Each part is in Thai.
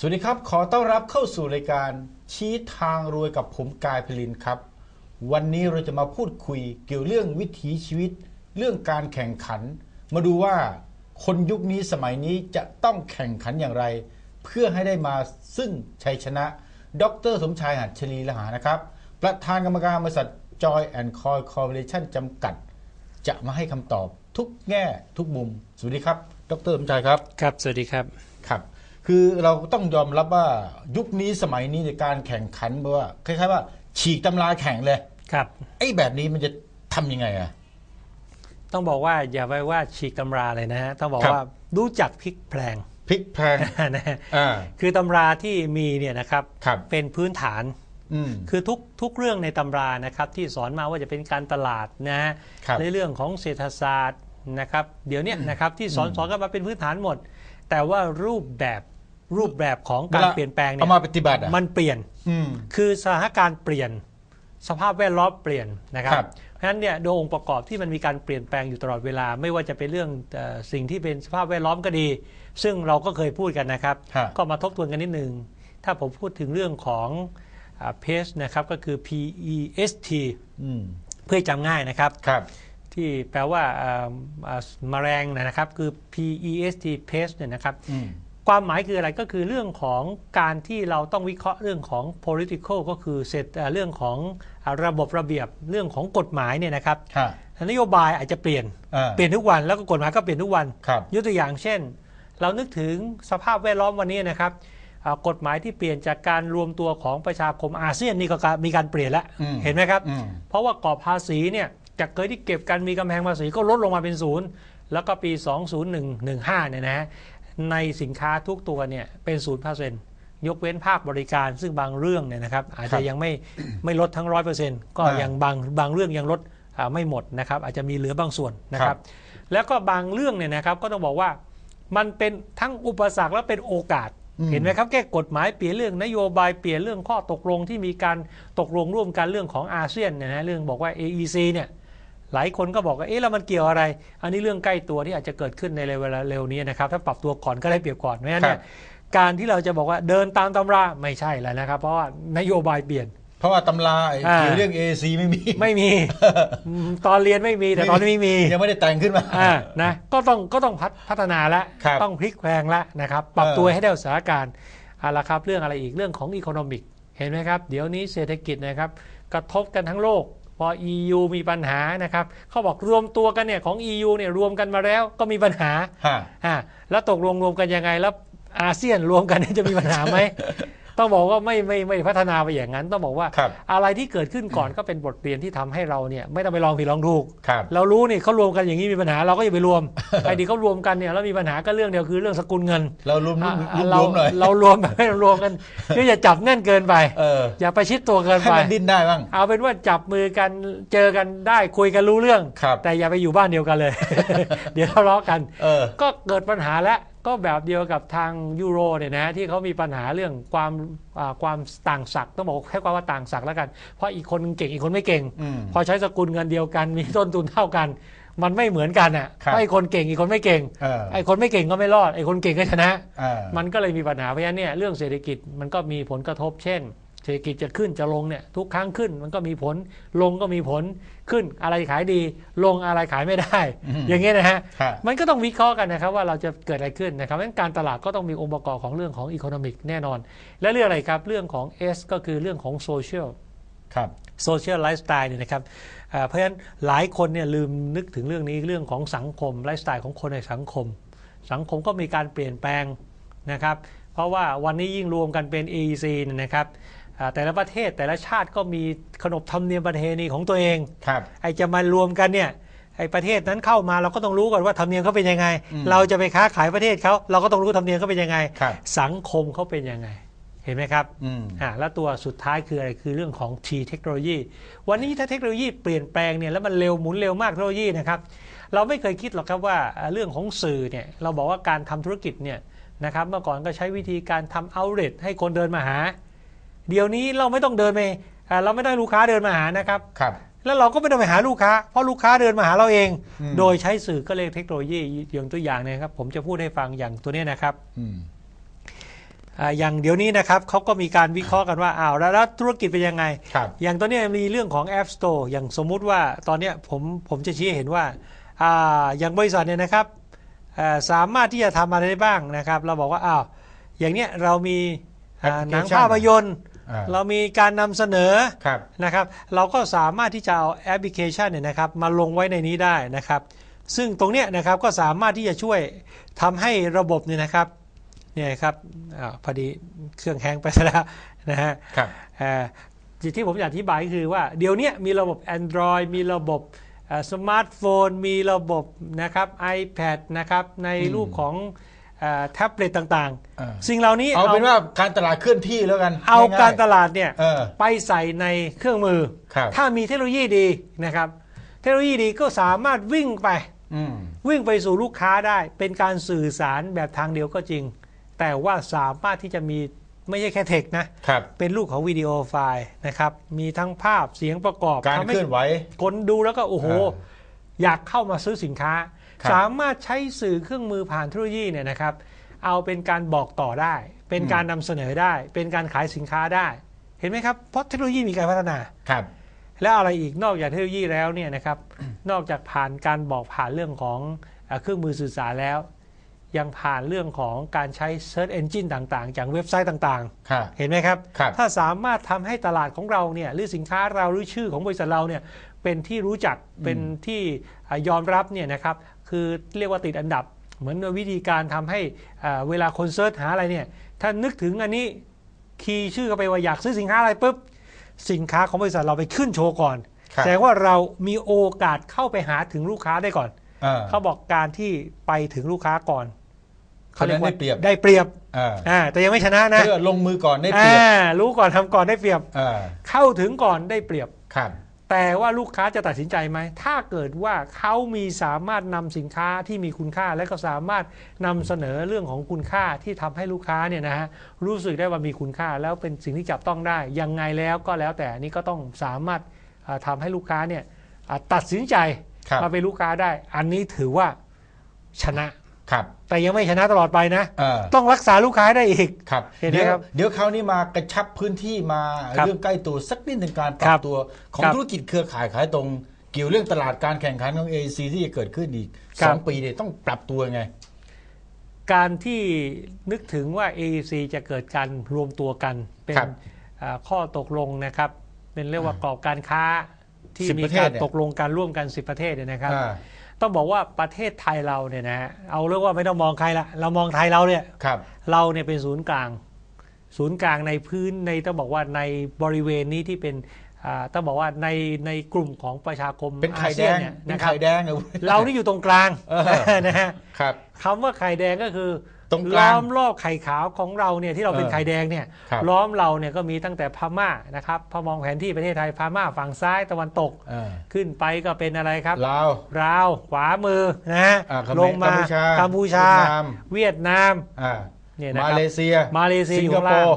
สวัสดีครับ ขอต้อนรับเข้าสู่รายการชี้ทางรวยกับผมกายพลินครับ วันนี้เราจะมาพูดคุยเกี่ยวเรื่องวิถีชีวิต เรื่องการแข่งขัน มาดูว่าคนยุคนี้สมัยนี้จะต้องแข่งขันอย่างไร เพื่อให้ได้มาซึ่งชัยชนะ ดรสมชายหัดชลีละหานะครับ ประธานกรรมการบริษัท Joy and Coy Corporation จำกัด จะมาให้คำตอบทุกแง่ทุกมุม สวัสดีครับ ดรสมชายครับ ครับ สวัสดีครับ ครับ คือเราต้องยอมรับว่ายุคนี้สมัยนี้ในการแข่งขันแบบว่าคล้ายๆว่า ฉีกตำราแข่งเลยครับ ไอ้แบบนี้มันจะทำยังไงอะ ต้องบอกว่าอย่าไปว่าฉีกตำราเลยนะฮะต้องบอกครับ ว่ารู้จักพลิกแพลง พลิกแพลง นะฮะอ่า คือตำราที่มีเนี่ยนะครับครับ เป็นพื้นฐาน อืม คือทุกทุกเรื่องในตำรานะครับที่สอนมาว่าจะเป็นการตลาดนะฮะครับในเรื่องของเศรษฐศาสตร์นะครับ เดี๋ยวเนี้นะครับที่สอนอืมสอนกันมาเป็นพื้นฐานหมด แต่ว่ารูปแบบ รูปแบบของการเวลาเปลี่ยนแปลงเนี่เอายมาปฏิบัติอะมันเปลี่ยนอืมคือสถานการณ์เปลี่ยน สภาพแวดล้อมเปลี่ยนนะครับครับ เพราะฉะนั้นเนี่ยโดยองค์ประกอบที่มันมีการเปลี่ยนแปลงอยู่ตลอดเวลา ไม่ว่าจะเป็นเรื่องเออสิ่งที่เป็นสภาพแวดล้อมก็ดี ซึ่งเราก็เคยพูดกันนะครับฮะก็มาทบทวนกันนิดนึงถ้าผมพูดถึงเรื่องของเพสนะครับก็คือ P E S T อืมเพื่อให้จำง่ายนะครับครับที่แปลว่าเอ่อเอ่อแมลงนะครับคือ P E S T pest เนี่ยนะครับอืม ความหมายคืออะไรก็คือเรื่องของการที่เราต้องวิเคราะห์เรื่องของ political ก็คือเสร็จเอ่อเรื่องของระบบระเบียบเรื่องของกฎหมายเนี่ยนะครับฮะนโยบายอาจจะเปลี่ยนอ่าเปลี่ยนทุกวันแล้วก็กฎหมายก็เปลี่ยนทุกวันครับยกตัวอย่างเช่น เรานึกถึงสภาพแวดล้อมวันนี้นะครับอ่ากฎหมายที่เปลี่ยนจากการรวมตัวของประชาคมอาเซียนนี่ก็การมีการเปลี่ยนแล้วอืมเห็นไหมครับอืมเพราะว่ากรอบภาษีเนี่ยจากเคยที่เก็บกันมีกำแพงภาษีก็ลดลงมาเป็นศูนย์แล้วก็ปี 20115 เนี่ยนะฮะ ในสินค้าทุกตัวเนี่ยเป็นศูนย์เปอร์เซ็นต์ยกเว้นภาคบริการซึ่งบางเรื่องเนี่ยนะครับอาจครัจะบยังไม่ไม่ลดทั้งร้อยเปอร์เซ็นต์ก็อ่ายัยังบางบางเรื่องยังลดอ่าไม่หมดนะครับอาจจะมีเหลือบางส่วนนะคครัรับบแล้วก็บางเรื่องเนี่ยนะครับก็ต้องบอกว่ามันเป็นทั้งอุปสรรคและเป็นโอกาสอืมเห็นไหมครับแก้กฎหมายเปลี่ยนเรื่องนโยบายเปลี่ยนเรื่องข้อตกลงที่มีการตกลงร่วมกันเรื่องของอาเซียนเนี่ยนะเรื่องบอกว่า AEC เนี่ย หลายคนก็บอกว่าเอ๊ะแล้วมันเกี่ยวอะไร อันนี้เรื่องใกล้ตัวที่อาจจะเกิดขึ้นในเวลาเร็วนี้นะครับถ้าปรับตัวก่อนก็ได้เปรียบก่อนเพราะฉะนั้นเนี่ยการที่เราจะบอกว่าเดินตามตำราไม่ใช่แล้วนะครับ เพราะว่านโยบายเปลี่ยน เพราะว่าตำราไอ้อ่า เกี่ยวเรื่อง AC ไม่มี ไม่มีอืมตอนเรียนไม่มีแต่ตอนนี้ไม่มี ยังไม่ได้แต่งขึ้นมา อ่า นะ ก็ต้อง ก็ต้องพัฒพัฒนาแล้วครับต้องพลิกแพลงแล้วนะครับ ปรับเออตัวให้ได้สถานการณ์เอาละครับ เรื่องอะไรอีก เรื่องของอีโคโนมิก เห็นไหมครับ เดี๋ยวนี้เศรษฐกิจนะครับ กระทบกันทั้งโลก พอ EU มีปัญหานะครับเขาบอกรวมตัวกันเนี่ยของ EU เนี่ยรวมกันมาแล้วก็มีปัญหาฮะอ่าแล้วตกลงรวมกันยังไงแล้วอาเซียนรวมกันเนี่ยจะมีปัญหาไหม ต้องบอกว่าไม่ไม่ไม่พัฒนาไปอย่างนั้น ต้องบอกว่าครับอะไรที่เกิดขึ้นก่อนก็เป็นบทเรียนที่ทำให้เราเนี่ยไม่ต้องไปลองผิดลองถูกครับเรารู้นี่เขารวมกันอย่างนี้มีปัญหาเราก็อย่าไปรวมไอ้ที่เขารวมกันเนี่ยแล้วมีปัญหาก็เรื่องเดียวคือเรื่องสกุลเงิน เรารวมรวมอะรวมเรารวมหน่อยเรารวมไม่รวมกันคืออย่าจับแน่นเกินไปเอออย่าไปชิดตัวเกินให้ไปมันดิ้นได้บ้างเอาเป็นว่าจับมือกันเจอกันได้คุยกันรู้เรื่องครับแต่อย่าไปอยู่บ้านเดียวกันเลย เดี๋ยวทะเลาะกันเออก็เกิดปัญหาแล้ว ก็แบบเดียวกับทางยูโรเนี่ยนะที่เขามีปัญหาเรื่องความอ่าความต่างศักดิ์ต้องบอกแค่ว่าต่างศักดิ์แล้วกัน เพราะอีกคนเก่งอีกคนไม่เก่งอืมพอใช้สกุลเงินเดียวกัน มีต้นทุนเท่ากัน มันไม่เหมือนกันอะครับเพราะไอ้คนเก่งอีกคนไม่เก่งเออไอ้คนไม่เก่งก็ไม่รอดไอ้คนเก่งก็ชนะเออมันก็เลยมีปัญหาเพราะฉะนั้นเนี่ยเรื่องเศรษฐกิจมันก็มีผลกระทบเช่นเศรษฐกิจจะขึ้นจะลงเนี่ยทุกครั้งขึ้นมันก็มีผลลงก็มีผลขึ้นอะไรขายดี ลงอะไรขายไม่ได้อืมอย่างเงี้ยนะฮะฮะมันก็ต้องวิเคราะห์กันนะครับว่าเราจะเกิดอะไรขึ้นนะครับเพราะฉะนั้นการตลาดก็ต้องมีองค์ประกอบของเรื่องของอีโคโนมิกแน่นอน และเรื่องอะไรครับเรื่องของ S ก็คือเรื่องของโซเชียลครับโซเชียลไลฟ์สไตล์เนี่ยนะครับอ่าเพราะฉะนั้นหลายคนเนี่ยลืมนึกถึงเรื่องนี้เรื่องของสังคมไลฟ์สไตล์ของคนในสังคม สังคมก็มีการเปลี่ยนแปลงนะครับ เพราะว่าวันนี้ยิ่งรวมกันเป็น AEC เนี่ยนะครับอ่า แต่ละประเทศแต่ละชาติก็มีขนบธรรมเนียมประเพณีของตัวเองครับไอจะมารวมกันเนี่ยไอประเทศนั้นเข้ามาเราก็ต้องรู้ก่อนว่าธรรมเนียมเขาเป็นยังไงอืมเราจะไปค้าขายประเทศเขาเราก็ต้องรู้ธรรมเนียมเขาเป็นยังไงครับสังคมเขาเป็นยังไงเห็นไหมครับอืมอ่าแล้วตัวสุดท้ายคืออะไรคือเรื่องของ T เทคโนโลยี วันนี้ถ้าเทคโนโลยีเปลี่ยนแปลงเนี่ยแล้วมันเร็วหมุนเร็วมากเทคโนโลยีนะครับเราไม่เคยคิดหรอกครับว่าอ่าเรื่องของสื่อเนี่ยเราบอกว่าการทำธุรกิจเนี่ยนะครับเมื่อก่อนก็ใช้วิธีการทำเอาเลทให้คนเดินมาหา เดี๋ยวนี้เราไม่ต้องเดินไปอ่าเราไม่ได้ลูกค้าเดินมาหานะครับครับ แล้วเราก็ไม่ต้องไปหาลูกค้า เพราะลูกค้าเดินมาหาเราเองอืมโดยใช้สื่อก็เลยกเทคโนโลยีอย่างตัวอย่างเนยครับ ผมจะพูดให้ฟังอย่างตัวเนี้ยนะครับอืมอ่าอย่างเดี๋ยวนี้นะครับเขาก็มีการวิเคราะห์กันว่าอ้าวแล้วแล้วธุรกิจเป็นยังไงครับอย่างตอนเนี้ยมีเรื่องของ App Store อย่างสมมุติว่าตอนเนี้ยผมผมจะชี้ให้เห็นว่าอ่าอย่างบริษัทเนี่ยนะครับอ่าสามารถที่จะทำอะไรได้บ้างนะครับ เราบอกว่าอ้าวอย่างเนี้ยเรามีอ่าหนัง Application ภาพยนตร์อ่า เรามีการนำเสนอครับนะครับ เราก็สามารถที่จะเอาแอปพลิเคชันเนี่ยนะครับมาลงไว้ในนี้ได้นะครับ ซึ่งตรงเนี้ยนะครับก็สามารถที่จะช่วยทำให้ระบบเนี่ยนะครับเนี่ยครับอาพอดีเครื่องแฮงก์ไปซะแล้วนะฮะครับเอ่อที่ผมอยากอธิบายก็คือว่าเดี๋ยวเนี้ยมีระบบ Android มีระบบสมาร์ทโฟน มีระบบนะครับ iPad นะครับในรูปของ แท็บเล็ตต่างอ่าๆสิ่งเหล่านี้เอาเป็นว่าการตลาดเคลื่อนที่แล้วกัน เอาง่ยๆการตลาดเนี่ยเออไปใส่ในเครื่องมือครับถ้ามีเทคโนโลยีดีนะครับ เทคโนโลยีดีก็สามารถวิ่งไปอืมวิ่งไปสู่ลูกค้าได้ เป็นการสื่อสารแบบทางเดียวก็จริง แต่ว่าสามารถที่จะมีไม่ใช่แค่เทคนะครับเป็นรูปของวิดีโอไฟล์นะครับ มีทั้งภาพเสียงประกอบการทำเคให้ลื่อนไหวคนดูแล้วก็โอ้โหอ่าอยากเข้ามาซื้อสินค้าครับ สามารถใช้สื่อเครื่องมือผ่านเทคโนโลยีเนี่ยนะครับ เอาเป็นการบอกต่อได้ เป็นการนำเสนอได้ เป็นการขายสินค้าได้ เห็นไหมครับเพราะเทคโนโลยีมีการพัฒนาครับ แล้วอะไรอีกนอกจากเทคโนโลยีแล้วเนี่ยนะครับ นอกจากผ่านการบอกผ่านเรื่องของเอ่อเครื่องมือสื่อสารแล้ว ยังผ่านเรื่องของการใช้ Search Engine ต่างๆ จากเว็บไซต์ต่างครับๆ เห็นไหมครับ ครับ ถ้าสามารถทำให้ตลาดของเราเนี่ยหรือสินค้าเราหรือชื่อของบริษัทเราเนี่ยเป็นที่รู้จักเป็นที่อ่ายอมรับเนี่ยนะครับคือเรียกว่าติดอันดับ เหมือนวิธีการทำให้อ่าเวลาคนเซิร์ชหาอะไรเนี่ยถ้านึกถึงอันนี้คีย์ชื่อเข้าไปว่าอยากซื้อสินค้าอะไรปุ๊บสินค้าของบริษัทเราไปขึ้นโชว์ก่อนครับ แสดงว่าเรามีโอกาสเข้าไปหาถึงลูกค้าได้ก่อน เออ เขาบอกการที่ไปถึงลูกค้าก่อน คนนั้นได้เปรียบได้เปรียบเอออ่าแต่ยังไม่ชนะนะเพื่อลงมือก่อนได้เปรียบอ่ารู้ก่อนทำก่อนได้เปรียบเออเข้าถึงก่อนได้เปรียบครับแต่ว่าลูกค้าจะตัดสินใจไหม ถ้าเกิดว่าเขามีสามารถนำสินค้าที่มีคุณค่า และก็สามารถนำเสนอเรื่องของคุณค่าที่ทำให้ลูกค้าเนี่ยนะฮะรู้สึกได้ว่ามีคุณค่าแล้วเป็นสิ่งที่จับต้องได้ ยังไงแล้วก็แล้วแต่อันนี้ก็ต้องสามารถอ่าทำให้ลูกค้าเนี่ยอ่าตัดสินใจครับมาเป็นลูกค้าได้ อันนี้ถือว่าชนะ ครับ แต่ยังไม่ชนะตลอดไปนะ เออ ต้องรักษาลูกค้าได้อีก ครับเห็นไหมเดี๋ยวครับเดี๋ยวคราวนี้มากระชับพื้นที่มาครับเรื่องใกล้ตัวสักนิดหนึ่งการปครัรับบตัวของครับธุรกิจเครือข่ายขายตรง เกี่ยวเรื่องตลาดการแข่งขันของ AEC ที่จะเกิดขึ้นอีกครัสบ องปีเนี่ยต้องปรับตัวไง การที่นึกถึงว่า AEC จะเกิดการรวมตัวกัน เป็นครับอ่าข้อตกลงนะครับ เป็นเรียกว่ากรอบการค้าที่10มีประเทกาศรเนี่ย ตกลงการร่วมกัน 10 ประเทศเนี่ยนะครับ อ่า ต้องบอกว่าประเทศไทยเราเนี่ยนะฮะเอาเรียกว่าไม่ต้องมองใครละเรามองไทยเราเนี่ยครับเราเนี่ยเป็นศูนย์กลาง ศูนย์กลางในพื้นในต้องบอกว่าในบริเวณนี้ที่เป็นอ่าต้องบอกว่าในในกลุ่มของประชาคมเป็นไข่อาแดซียงเนี่ยเป็นนะครับไข่แดงเลยเรานี่อยู่ตรงกลางเออนะฮะครับคำว่าไข่แดงก็คือ ตรงกลางล้อมรอบไข่ขาวของเราเนี่ยที่เราเป็นเออไข่แดงเนี่ยครับ ล้อมเราเนี่ยก็มีตั้งแต่พม่านะครับพอมองแผนที่ประเทศไทยพม่าฝั่งซ้ายตะวันตกอ่าขึ้นไปก็เป็นอะไรครับ ลาว ราวขวามือนะฮะอ่าเขมรลงมากัมพูชากัมพูชา เวียดนาม เวียดนามอ่าเนี่ยนะครับมาเลเซีย มาเลเซียสิองยู่คข้างโปล่างร์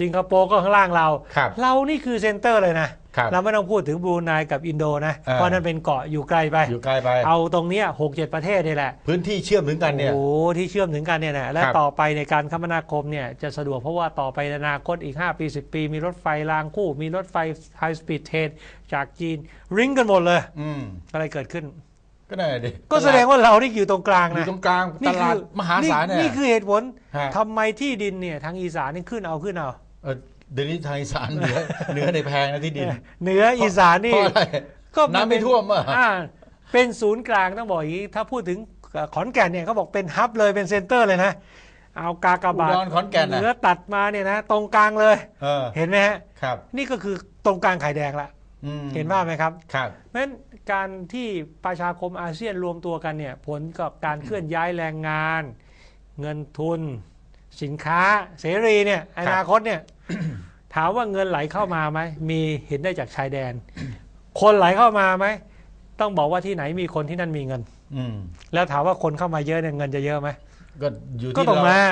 สิงคโปร์ก็ข้างล่างเรา ครับ เรานี่คือเซ็นเตอร์เลยนะครับ เราไม่ต้องพูดถึงบรูไนกับอินโดนะอ่าเพราะนั่นเป็นเกาะอยู่ไกลไปอยู่ไกลไป เอาตรงเนี้ยหกเจ็ดประเทศนี่แหละ พื้นที่เชื่อมถึงกันเนี่ยโอ้โหที่เชื่อมถึงกันเนี่ยนะและครับต่อไปในการคมนาคมเนี่ยจะสะดวกเพราะว่าต่อไปในอนาคตอีก 5 ปี 10 ปี มีรถไฟรางคู่ มีรถไฟไฮสปีดเทรนจากจีนริงกันหมดเลยอืมอะไรเกิดขึ้นก็นั่นแหละดิก็แสดงว่าเรานี่อยู่ตรงกลางอยู่นะตรงกลางตนี่ลาคืดมหาศาลเนี่ยนี่คือเหตุผลฮะทำไมที่ดินเนี่ยทางอีสานนี่ขึ้นเอาขึ้นเอา เออเดี๋ยวนี้ทางอีสานเหนือเหนือในแพงนะที่ดินเหนืออีสานนี่เพราะอะไรก็น้ำไม่ท่วมอะอ่าเป็นศูนย์กลางต้องบอกอย่างนี้ ถ้าพูดถึงขอนแก่นเนี่ยเขาบอกเป็นฮับเลยเป็นเซ็นเตอร์เลยนะ เอากากบาทอุดรขอนแก่นเหน่ะนือตัดมาเนี่ยนะตรงกลางเลยเออเห็นไหมฮะครับ นี่ก็คือตรงกลางไข่แดงละอืมเห็นภาพไหมครับครับเพราะฉะนั้นการที่ประชาคมอาเซียนรวมตัวกันเนี่ย ผลกับการเคลื่อนย้ายแรงงาน เงินทุน สินค้าเสรีเนี่ยอนาคตเนี่ย ถามว่าเงินไหลเข้ามาไหมมีเห็นได้จากชายแดน คนไหลเข้ามาไหมต้องบอกว่าที่ไหนมีคนที่นั่นมีเงิน อืมแล้วถามว่าคนเข้ามาเยอะเนี่ยเงินจะเยอะไหมก็อยู่ก็ที่ต้องเรามา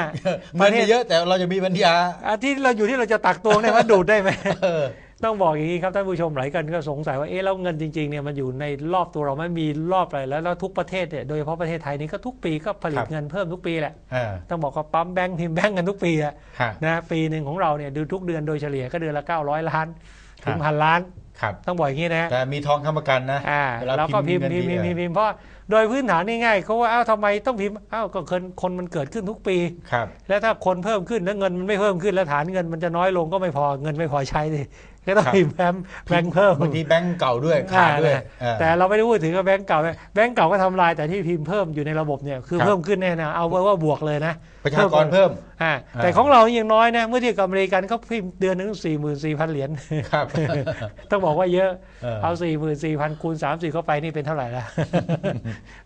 เงินมีเยอะแต่เราจะมีปัญญาอาที่เราอยู่ที่เราจะตักตวงได้ว่าดูดได้ไหม เออ ต้องบอกอย่างนี้ครับท่านผู้ชมหลายคนก็สงสัยว่าเอ๊ะแล้วเงินจริงๆเนี่ยมันอยู่ในรอบตัวเราไหม่มีรอบอะไรแล้วแล้วทุกประเทศเนี่ยโดยเฉพาะประเทศไทยนี่ก็ทุกปีก็ผลิคตรับเงินเพิ่มทุกปีแหละเออต้องบอกว่าปั๊มแบงค์พิมพ์แบงค์กันทุกปีอะฮะนะปีหนึ่งของเราเนี่ยดูทุกเดือนโดยเฉลี่ยก็เดือนละ 900 ล้านถึงครับพันล้านครับต้องบอกอย่างนี้นะแต่มีทองค้ำประกันนะอ่าเวลาแล้วก็พิมพ์เงินพิมพ์ทีพิมพ์เอพิอมพ์พิมพ์เพราะโดยพื้นฐานง่ายๆเขาว่าเอ้าทำไมต้องพิมพ์เอ้าก็คนคนมันเกิดขึ้นทุกปีครับแล้วถ้าคนเพิ่มขึ้นแล้วเงินมันไม่เพิ่มขึ้นแล้วฐานเงินมันจะน้อยลงก็ไม่พอเงินไม่พอใช้สิ ก็ต้องครับพิมพ์แบงค์แบงค์เพิ่มบางทีแบงก์เก่าด้วยขาดด้วยอ่าเออแต่เราไม่ได้พูดถึงว่าแบงก์เก่าแบงก์เก่าก็ทำลายแต่ที่พิมพ์เพิ่มอยู่ในระบบเนี่ยคือครับเพิ่มขึ้นแน่นะเอาไว้ว่าบวกเลยนะประชากรเพิ่มอ่าอ่าแต่ของเรายังน้อยนะเมื่อเทียบกับอเมริกันเขาพิมพ์เดือนหนึงสี่หมื่นสี่พันเหรียญครับต้องบอกว่าเยอะเออเอาสี่หมื่นสี่พันคูณสามสี่เข้าไปนี่เป็นเท่าไหร่ละ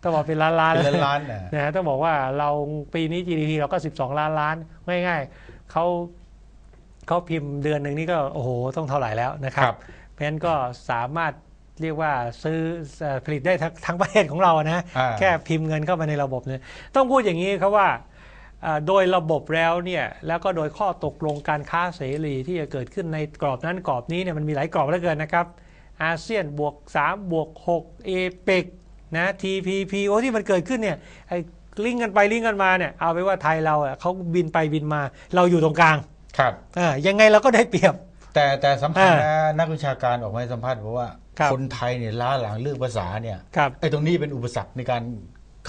ต้องบอกเป็นล้านล้านเป็นล้านๆนะนะฮะต้องบอกว่าเราปีนี้ GDP เราก็12ล้านล้านง่ายๆเขา เขาพิมพ์เดือนหนึ่งนี่ก็โอ้โหต้องเท่าไหร่แล้วนะครัครับบเพราะฉะนั้นก็สามารถเรียกว่าซื้อเอ่อผลิตได้ทั้งทั้งประเทศของเรานะอ่าแค่พิมพ์เงินเข้ามาในระบบเนี่ยต้องพูดอย่างนี้ครับว่าอ่าโดยระบบแล้วเนี่ยแล้วก็โดยข้อตกลงการค้าเสรีที่จะเกิดขึ้นในกรอบนั้นกรอบนี้เนี่ยมันมีหลายกรอบเหลือเกินนะครับอาเซียนบวก3บวก6เอเปกนะ TPP โอ้ที่มันเกิดขึ้นเนี่ยไอ้ลิงก์กันไปลิงก์กันมาเนี่ยเอาไปว่าไทยเราอะเขาบินไปบินมา เราอยู่ตรงกลาง ครับอ่ายังไงเราก็ได้เปรียบ แต่แต่สำคัญอ่านะนักวิชาการออกมาให้สัมภาษณ์บอกว่าครับ คนไทยเนี่ยล้าหลังเรื่องภาษาเนี่ยครับ ไอ้ตรงนี้เป็นอุปสรรคในการ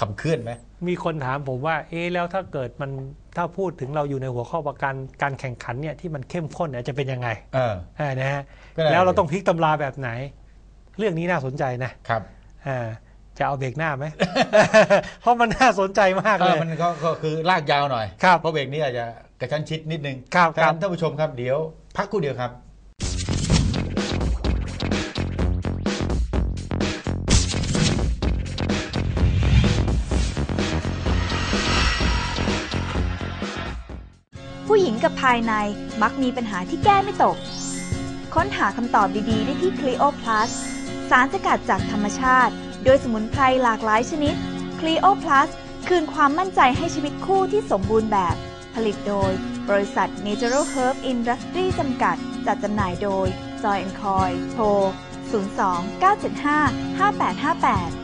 ขับเคลื่อนไหม มีคนถามผมว่า เอ๊ะแล้วถ้าเกิดมันถ้าพูดถึงเราอยู่ในหัวข้อประกันการแข่งขันเนี่ยที่มันเข้มข้นเนี่ยจะเป็นยังไงเออ อ่านะฮะก็ได้ แล้วเราต้องพลิกตำราแบบไหน เรื่องนี้น่าสนใจนะครับอ่าจะเอาเบรกหน้าไหม เพราะมันน่าสนใจมากก็เลยมันก็ก็คือลากยาวหน่อยครับ เพราะเบรกนี้อาจจะ กระชั้นชิดนิดนึงครับท่าครับนท่านผู้ชมครับเดี๋ยวพักครู่เดียวครับ ผู้หญิงกับภายในมักมีปัญหาที่แก้ไม่ตก ค้นหาคำตอบดีๆ ได้ที่ Clio Plus สารสกัดจากธรรมชาติ โดยสมุนไพรหลากหลายชนิด Clio Plus คืนความมั่นใจให้ชีวิตคู่ที่สมบูรณ์แบบ ผลิตโดย บริษัท Natural Herb Industry จำกัด จัดจำหน่ายโดย Joy Coy โทร 02 975 5858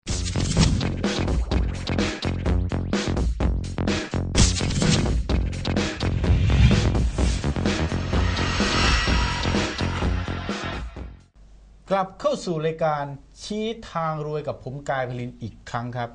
สู่รายการชี้ทางรวยกับผมกายพลินอีกครั้งครับ